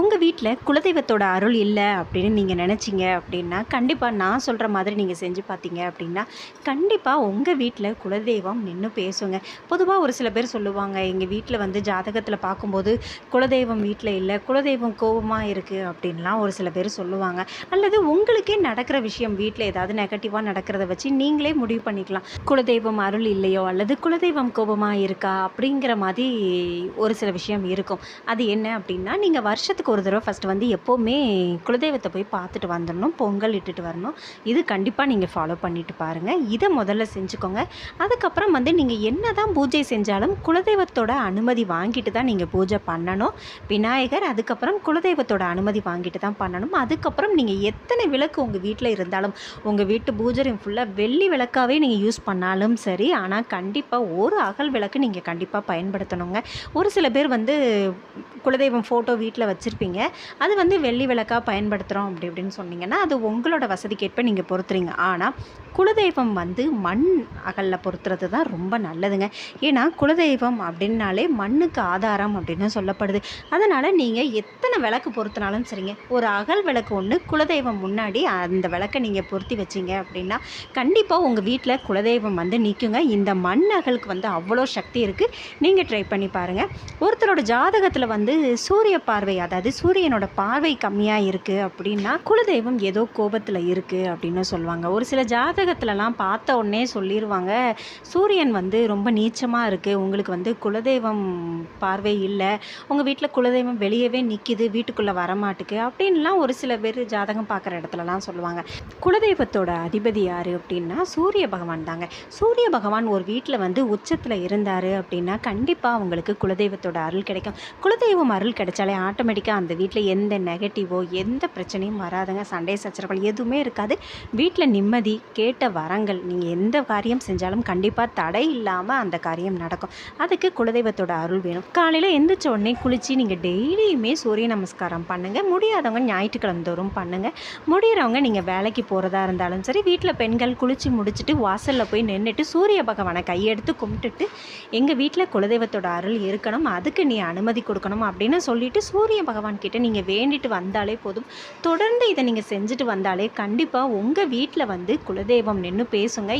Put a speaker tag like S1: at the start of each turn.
S1: உங்கள் வீட்டில் குலதெய்வத்தோட அருள் இல்லை அப்படின்னு நீங்கள் நினச்சிங்க அப்படின்னா கண்டிப்பாக நான் சொல்கிற மாதிரி நீங்கள் செஞ்சு பார்த்தீங்க அப்படின்னா கண்டிப்பாக உங்கள் வீட்டில் குலதெய்வம் நின்று பேசுங்க. பொதுவாக ஒரு சில பேர் சொல்லுவாங்க எங்கள் வீட்டில் வந்து ஜாதகத்தில் பார்க்கும்போது குலதெய்வம் வீட்டில் இல்லை குலதெய்வம் கோபமாக இருக்குது அப்படின்லாம் ஒரு சில பேர் சொல்லுவாங்க. அல்லது உங்களுக்கே நடக்கிற விஷயம் வீட்டில் ஏதாவது நெகட்டிவாக நடக்கிறத வச்சு நீங்களே முடிவு பண்ணிக்கலாம். குலதெய்வம் அருள் இல்லையோ அல்லது குலதெய்வம் கோபமாக இருக்கா அப்படிங்கிற மாதிரி ஒரு சில விஷயம் இருக்கும். அது என்ன அப்படின்னா நீங்கள் வருஷத்துக்கு ஒரு தடவை ஃபஸ்ட்டு வந்து எப்போவுமே குலதெய்வத்தை போய் பார்த்துட்டு வந்துடணும் பொங்கல் இட்டுட்டு வரணும். இது கண்டிப்பாக நீங்கள் ஃபாலோ பண்ணிட்டு பாருங்கள் இதை முதல்ல செஞ்சுக்கோங்க. அதுக்கப்புறம் வந்து நீங்கள் என்ன தான் பூஜை செஞ்சாலும் குலதெய்வத்தோட அனுமதி வாங்கிட்டு தான் நீங்கள் பூஜை பண்ணணும். விநாயகர் அதுக்கப்புறம் குலதெய்வத்தோட அனுமதி வாங்கிட்டு தான் பண்ணணும். அதுக்கப்புறம் நீங்கள் எத்தனை விளக்கு உங்கள் வீட்டில் இருந்தாலும் உங்கள் வீட்டு பூஜை ஃபுல்லாக வெள்ளி விளக்காவே நீங்கள் யூஸ் பண்ணாலும் சரி ஆனால் கண்டிப்பாக ஒரு அகல் விளக்கு நீங்கள் கண்டிப்பாக பயன்படுத்தணுங்க. ஒரு சில பேர் வந்து குலதெய்வம் ஃபோட்டோ வீட்டில் வச்சு வச்சுருப்பீங்க. அது வந்து வெள்ளி விளக்காக பயன்படுத்துகிறோம் அப்படி இப்படின்னு சொன்னீங்கன்னா அது உங்களோட வசதிக்கேற்ப நீங்கள் பொறுத்துறீங்க. ஆனால் குலதெய்வம் வந்து மண் அகலில் பொறுத்துறது தான் ரொம்ப நல்லதுங்க. ஏன்னா குலதெய்வம் அப்படின்னாலே மண்ணுக்கு ஆதாரம் அப்படின்னு சொல்லப்படுது. அதனால் நீங்கள் எத்தனை விளக்கு பொருத்தினாலும் சரிங்க. ஒரு அகல் விளக்கு ஒன்று குலதெய்வம் முன்னாடி அந்த விளக்கை நீங்கள் பொருத்தி வச்சீங்க அப்படின்னா கண்டிப்பாக உங்கள் வீட்டில் குலதெய்வம் வந்து நிற்குங்க இந்த மண் அகலுக்கு வந்து அவ்வளோ சக்தி இருக்குது நீங்கள் ட்ரை பண்ணி பாருங்கள் ஒருத்தரோட ஜாதகத்தில் வந்து சூரிய பார்வை அதாவது சூரியனோட பார்வை கம்மியாக இருக்குது அப்படின்னா குலதெய்வம் ஏதோ கோபத்தில் இருக்குது அப்படின்னு சொல்லுவாங்க. ஒரு சில ஜாதகத்துலலாம் பார்த்த உடனே சொல்லிடுவாங்க சூரியன் வந்து ரொம்ப நீச்சமாக இருக்குது உங்களுக்கு வந்து குலதெய்வம் பார்வை இல்லை உங்கள் வீட்டில் குலதெய்வம் வெளியவே நிற்கிது வீட்டுக்குள்ளே வரமாட்டுக்கு அப்படின்லாம் ஒரு சில பேர் ஜாதகம் பார்க்குற இடத்துலலாம் சொல்லுவாங்க. குலதெய்வத்தோட அதிபதி யார் அப்படின்னா சூரிய பகவான் தாங்க. சூரிய பகவான் ஒரு வீட்டில் வந்து உச்சத்தில் இருந்தார் அப்படின்னா கண்டிப்பாக அவங்களுக்கு குலதெய்வத்தோட அருள் கிடைக்கும். குலதெய்வம் அருள் கிடைச்சாலே வரைக்கும் அந்த வீட்டில் எந்த நெகட்டிவோ எந்த பிரச்சனையும் வராதுங்க. சண்டை சச்சரவுகள் எதுவுமே இருக்காது. வீட்டில் நிம்மதி கேட்ட வரங்கள் நீங்கள் எந்த காரியம் செஞ்சாலும் கண்டிப்பாக தடை இல்லாமல் அந்த காரியம் நடக்கும். அதுக்கு குலதெய்வத்தோட அருள் வேணும். காலையில் எந்திரிச்ச உடனே குளித்து நீங்கள் டெய்லியுமே சூரிய நமஸ்காரம் பண்ணுங்கள் முடியாதவங்க ஞாயிற்றுக்கிழமை தோறும் பண்ணுங்கள் முடிகிறவங்க நீங்கள் வேலைக்கு போகிறதா இருந்தாலும் சரி வீட்டில் பெண்கள் குளித்து முடிச்சுட்டு வாசலில் போய் நின்றுட்டு சூரிய பகவானை கையெடுத்து கும்பிட்டுட்டு எங்கள் வீட்டில் குலதெய்வத்தோட அருள் இருக்கணும். அதுக்கு நீ அனுமதி கொடுக்கணும் அப்படின்னு சொல்லிட்டு சூரிய பகவான் பகவான் கிட்ட நீங்கள் வேண்டிட்டு வந்தாலே போதும். தொடர்ந்து இதை நீங்கள் செஞ்சுட்டு வந்தாலே கண்டிப்பாக உங்கள் வீட்டில் வந்து குலதெய்வம் நின்று பேசுங்க.